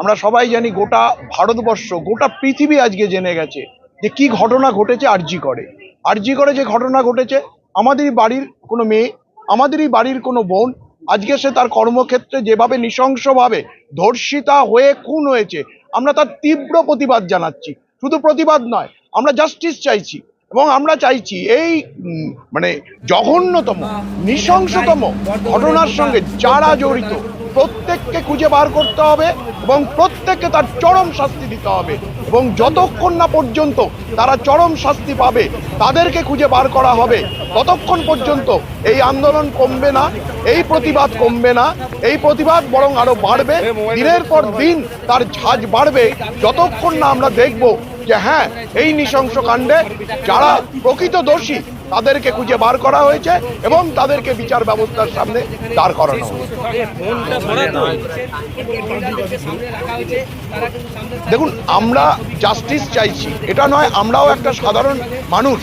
আমরা সবাই জানি গোটা ভারতবর্ষ, গোটা পৃথিবী আজকে জেনে গেছে যে কি ঘটনা ঘটেছে আরজি করে। আরজি করে যে ঘটনা ঘটেছে, আমাদেরই বাড়ির কোনো মেয়ে, আমাদেরই বাড়ির কোনো বোন, আজকে সে তার কর্মক্ষেত্রে যেভাবে নৃশংসভাবে ধর্ষিতা হয়ে খুন হয়েছে, আমরা তার তীব্র প্রতিবাদ জানাচ্ছি। শুধু প্রতিবাদ নয়, আমরা জাস্টিস চাইছি এবং আমরা চাইছি এই মানে জঘন্যতম, নৃশংসতম ঘটনার সঙ্গে যারা জড়িত প্রত্যেককে খুঁজে বার করতে হবে এবং প্রত্যেককে তার চরম শাস্তি দিতে হবে। এবং যতক্ষণ না পর্যন্ত তারা চরম শাস্তি পাবে, তাদেরকে খুঁজে বার করা হবে। ততক্ষণ পর্যন্ত এই আন্দোলন কমবে না, এই প্রতিবাদ কমবে না, এই প্রতিবাদ বরং আরও বাড়বে। দিনের পর দিন তার ঝাঁজ বাড়বে। যতক্ষণ না আমরা দেখব যে হ্যাঁ এই নৃশংস কাণ্ডে যারা প্রকৃত দোষী তাদেরকে খুঁজে বার করা হয়েছে এবং তাদেরকে বিচার ব্যবস্থার সামনে দাঁড় করানো দেখুন, আমরা জাস্টিস চাইছি। এটা নয়, আমরাও একটা সাধারণ মানুষ।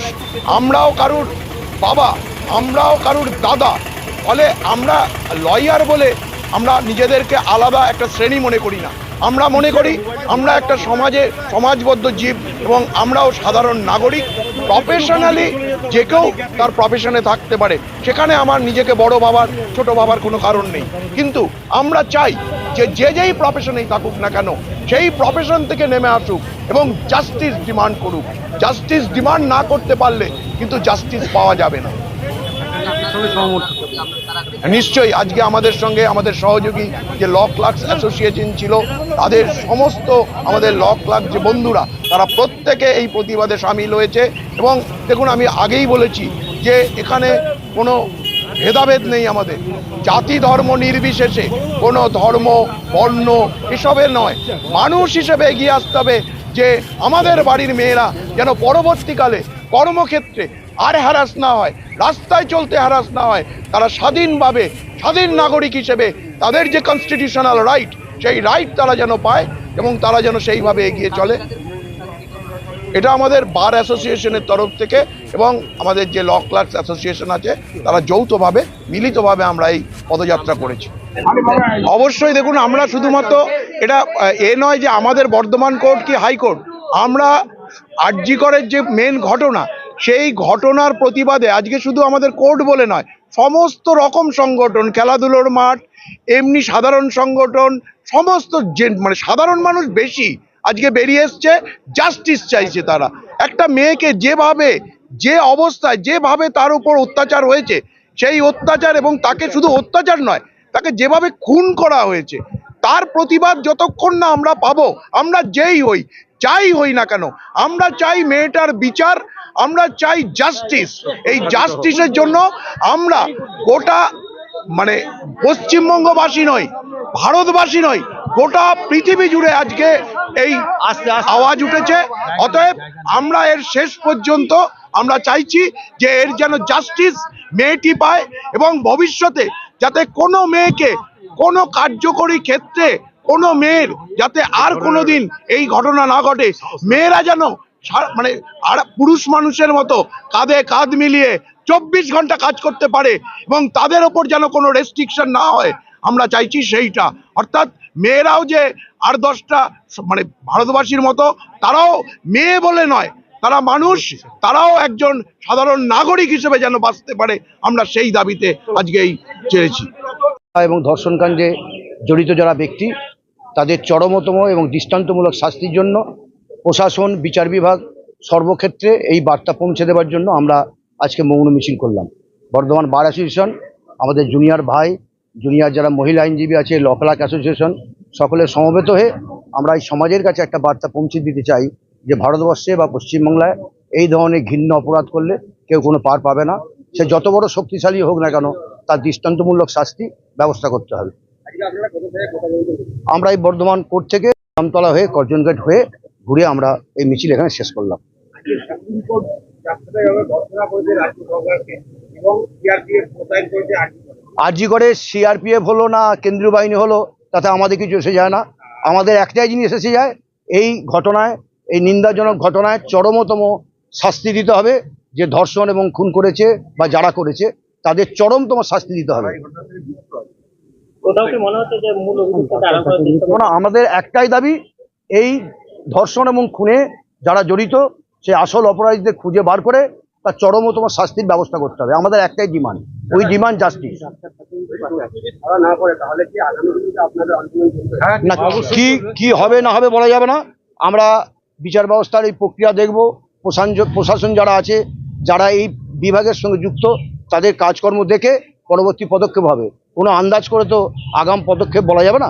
আমরাও কারুর বাবা, আমরাও কারুর দাদা। ফলে আমরা লয়ার বলে আমরা নিজেদেরকে আলাদা একটা শ্রেণি মনে করি না। আমরা মনে করি আমরা একটা সমাজে সমাজবদ্ধ জীব এবং আমরাও সাধারণ নাগরিক। প্রফেশনালি যে কেউ তার প্রফেশনে থাকতে পারে। সেখানে আমার নিজেকে বড় বাবার ছোট বাবার কোনো কারণ নেই। কিন্তু আমরা চাই যে যে যেই প্রফেশনেই থাকুক না কেন, সেই প্রফেশন থেকে নেমে আসুক এবং জাস্টিস ডিমান্ড করুক। জাস্টিস ডিমান্ড না করতে পারলে কিন্তু জাস্টিস পাওয়া যাবে না। নিশ্চয়ই আজকে আমাদের সঙ্গে আমাদের সহযোগী যে ল ক্লার্কস অ্যাসোসিয়েশন ছিল, তাদের সমস্ত আমাদের ল ক্লার্ক যে বন্ধুরা, তারা প্রত্যেকে এই প্রতিবাদে সামিল হয়েছে এবং দেখুন, আমি আগেই বলেছি যে এখানে কোনো ভেদাভেদ নেই আমাদের। জাতি ধর্ম নির্বিশেষে কোনো ধর্ম, বর্ণ এসবের নয়। মানুষ হিসেবে এগিয়ে আসতে হবে যে আমাদের বাড়ির মেয়েরা যেন পরবর্তীকালে কর্মক্ষেত্রে আর হ্যারাস না হয়, রাস্তায় চলতে হ্যারাস না হয়, তারা স্বাধীনভাবে, স্বাধীন নাগরিক হিসেবে তাদের যে কনস্টিটিউশনাল রাইট সেই রাইট তারা যেন পায় এবং তারা যেন সেইভাবে এগিয়ে চলে। এটা আমাদের বার অ্যাসোসিয়েশনের তরফ থেকে এবং আমাদের যে ল ক্লার্কস অ্যাসোসিয়েশন আছে, তারা যৌথভাবে, মিলিতভাবে আমরা এই পদযাত্রা করেছি। অবশ্যই দেখুন, আমরা শুধুমাত্র এটা, এ নয় যে আমাদের বর্ধমান কোর্ট কি হাইকোর্ট? আমরা আরজিকরের যে মেন ঘটনা সেই ঘটনার প্রতিবাদে, আজকে শুধু আমাদের কোর্ট বলে নয়, সমস্ত রকম সংগঠন, খেলাধুলোর মাঠ, এমনি সাধারণ সংগঠন, সমস্ত যে মানে সাধারণ মানুষ বেশি আজকে বেরিয়ে এসছে জাস্টিস চাইছে তারা। একটা মেয়েকে যেভাবে, যে অবস্থায়, যেভাবে তার উপর অত্যাচার হয়েছে, সেই অত্যাচার এবং তাকে শুধু অত্যাচার নয়, তাকে যেভাবে খুন করা হয়েছে, তার প্রতিবাদ যতক্ষণ না আমরা পাবো, আমরা যেই হই, যাই হই না কেন, আমরা চাই মেয়েটার বিচার আমরা চাই জাস্টিস এই জাস্টিসের জন্য আমরা গোটা মানে পশ্চিমবঙ্গবাসী নয় ভারতবাসী নয় গোটা পৃথিবী জুড়ে আজকে এই আওয়াজ উঠেছে। অতএব আমরা এর শেষ পর্যন্ত আমরা চাইছি যে এর যেন জাস্টিস মেয়েটি পায় এবং ভবিষ্যতে যাতে কোনো মেয়েকে কোনো কার্যকরী ক্ষেত্রে কোনো মেয়ের যাতে আর কোনোদিন এই ঘটনা না ঘটে। মেয়েরা যেন মানে আর পুরুষ মানুষের মতো কাঁধে কাঁধ মিলিয়ে চব্বিশ ঘণ্টা কাজ করতে পারে এবং তাদের ওপর যেন কোনো রেস্ট্রিকশন না হয়, আমরা চাইছি সেইটা। অর্থাৎ মেয়েরাও যে আর দশটা মানে ভারতবাসীর মতো, তারাও মেয়ে বলে নয়, তারা মানুষ, তারাও একজন সাধারণ নাগরিক হিসেবে যেন বাঁচতে পারে, আমরা সেই দাবিতে আজকে এই চেয়েছি। এবং ধর্ষণকাণ্ডে জড়িত যারা ব্যক্তি, তাদের চরমতম এবং দৃষ্টান্তমূলক শাস্তির জন্য প্রশাসন, বিচার বিভাগ সর্বক্ষেত্রে এই বার্তা পৌঁছে দেওয়ার জন্য আমরা আজকে মৌন মিছিল করলাম। বর্ধমান বার অ্যাসোসিয়েশন, আমাদের জুনিয়র ভাই, জুনিয়র যারা মহিলা আইনজীবী আছে ল ক্লার্ক অ্যাসোসিয়েশন, সকলে সমবেত হয়ে আমরা এই সমাজের কাছে একটা বার্তা পৌঁছে দিতে চাই যে ভারতবর্ষে বা পশ্চিমবাংলায় এই ধরনের ঘৃণ্য অপরাধ করলে কেউ কোনো পার পাবে না। সে যত বড় শক্তিশালী হোক না কেন, তার দৃষ্টান্তমূলক শাস্তি ব্যবস্থা করতে হবে। আমরা এই বর্ধমান কোর্ট থেকে আমতলা হয়ে করজন গেট হয়ে ঘুরে আমরা এই মিছিল এখানে শেষ করলাম। আরজি করে সিআরপিএফ হলো না কেন্দ্রীয় বাহিনী হলো তাতে আমাদের কিছু এসে যায় না। আমাদের একটাই জিনিস এসে যায় এই ঘটনায় এই নিন্দাজনক ঘটনায় চরমতম শাস্তি দিতে হবে যে ধর্ষণ এবং খুন করেছে বা যারা করেছে তাদের চরমতম শাস্তি দিতে হবে। মনে আমাদের একটাই দাবি এই ধর্ষণ এবং খুনে যারা জড়িত, সে আসল অপরাধীদের খুঁজে বার করে তার চরমতম শাস্তির ব্যবস্থা করতে হবে। আমাদের একটাই ডিমান্ড, ওই ডিমান্ড জাস্টিস। না, কি কি হবে না হবে বলা যাবে না। আমরা বিচার ব্যবস্থার এই প্রক্রিয়া দেখব। প্রশাসন যারা আছে, যারা এই বিভাগের সঙ্গে যুক্ত, তাদের কাজকর্ম দেখে পরবর্তী পদক্ষেপ হবে। কোনো আন্দাজ করে তো আগাম পদক্ষেপ বলা যাবে না?